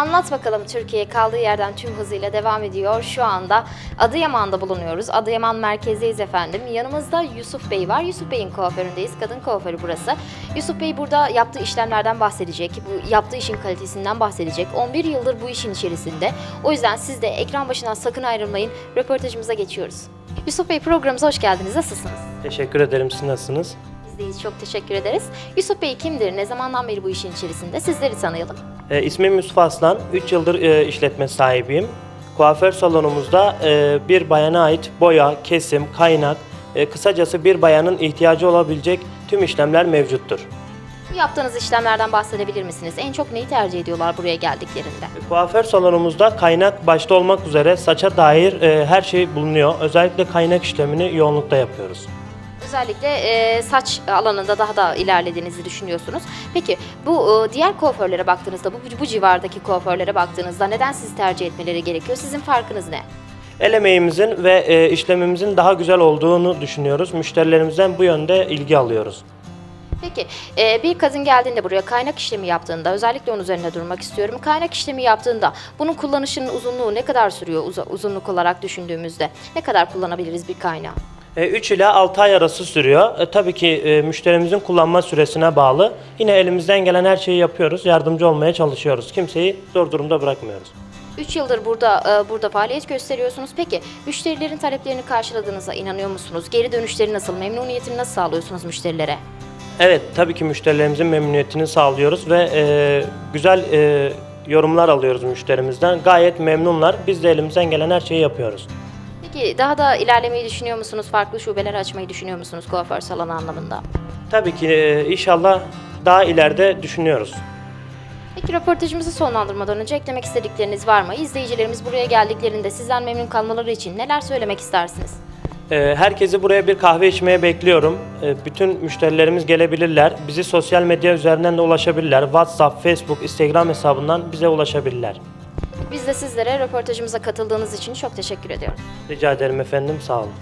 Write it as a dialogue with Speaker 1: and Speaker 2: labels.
Speaker 1: Anlat bakalım Türkiye kaldığı yerden tüm hızıyla devam ediyor. Şu anda Adıyaman'da bulunuyoruz. Adıyaman merkezdeyiz efendim. Yanımızda Yusuf Bey var. Yusuf Bey'in kuaföründeyiz. Kadın kuaförü burası. Yusuf Bey burada yaptığı işlemlerden bahsedecek. Bu yaptığı işin kalitesinden bahsedecek. 11 yıldır bu işin içerisinde. O yüzden siz de ekran başından sakın ayrılmayın. Röportajımıza geçiyoruz. Yusuf Bey programımıza hoş geldiniz. Nasılsınız?
Speaker 2: Teşekkür ederim. Siz nasılsınız?
Speaker 1: Biz deyiz. Çok teşekkür ederiz. Yusuf Bey kimdir? Ne zamandan beri bu işin içerisinde? Sizleri tanıyalım.
Speaker 2: E, ismim Yusuf Aslan. 3 yıldır e, işletme sahibiyim. Kuaför salonumuzda e, bir bayana ait boya, kesim, kaynak, e, kısacası bir bayanın ihtiyacı olabilecek tüm işlemler mevcuttur.
Speaker 1: Bu yaptığınız işlemlerden bahsedebilir misiniz? En çok neyi tercih ediyorlar buraya geldiklerinde?
Speaker 2: E, Kuaför salonumuzda kaynak başta olmak üzere saça dair e, her şey bulunuyor. Özellikle kaynak işlemini yoğunlukta yapıyoruz.
Speaker 1: Özellikle e, saç alanında daha da ilerlediğinizi düşünüyorsunuz. Peki bu e, diğer kuaförlere baktığınızda, bu, bu civardaki kuaförlere baktığınızda neden sizi tercih etmeleri gerekiyor? Sizin farkınız ne?
Speaker 2: El emeğimizin ve e, işlemimizin daha güzel olduğunu düşünüyoruz. Müşterilerimizden bu yönde ilgi alıyoruz.
Speaker 1: Peki e, bir kadın geldiğinde buraya kaynak işlemi yaptığında, özellikle onun üzerinde durmak istiyorum. Kaynak işlemi yaptığında bunun kullanışının uzunluğu ne kadar sürüyor uza- uzunluk olarak düşündüğümüzde? Ne kadar kullanabiliriz bir kaynağı?
Speaker 2: 3 ila 6 ay arası sürüyor. E, tabii ki e, müşterimizin kullanma süresine bağlı. Yine elimizden gelen her şeyi yapıyoruz. Yardımcı olmaya çalışıyoruz. Kimseyi zor durumda bırakmıyoruz.
Speaker 1: 3 yıldır burada e, burada faaliyet gösteriyorsunuz. Peki müşterilerin taleplerini karşıladığınıza inanıyor musunuz? Geri dönüşleri nasıl? Memnuniyetini nasıl sağlıyorsunuz müşterilere?
Speaker 2: Evet, tabii ki müşterilerimizin memnuniyetini sağlıyoruz ve e, güzel e, yorumlar alıyoruz müşterimizden. Gayet memnunlar. Biz de elimizden gelen her şeyi yapıyoruz.
Speaker 1: Peki daha da ilerlemeyi düşünüyor musunuz? Farklı şubeler açmayı düşünüyor musunuz kuaför salonu anlamında?
Speaker 2: Tabii ki e, inşallah daha ileride düşünüyoruz.
Speaker 1: Peki röportajımızı sonlandırmadan önce eklemek istedikleriniz var mı? İzleyicilerimiz buraya geldiklerinde sizden memnun kalmaları için neler söylemek istersiniz?
Speaker 2: E, herkesi buraya bir kahve içmeye bekliyorum. E, bütün müşterilerimiz gelebilirler. Bizi sosyal medya üzerinden de ulaşabilirler. WhatsApp, Facebook, Instagram hesabından bize ulaşabilirler.
Speaker 1: Biz de sizlere röportajımıza katıldığınız için çok teşekkür ediyoruz.
Speaker 2: Rica ederim efendim, sağ olun.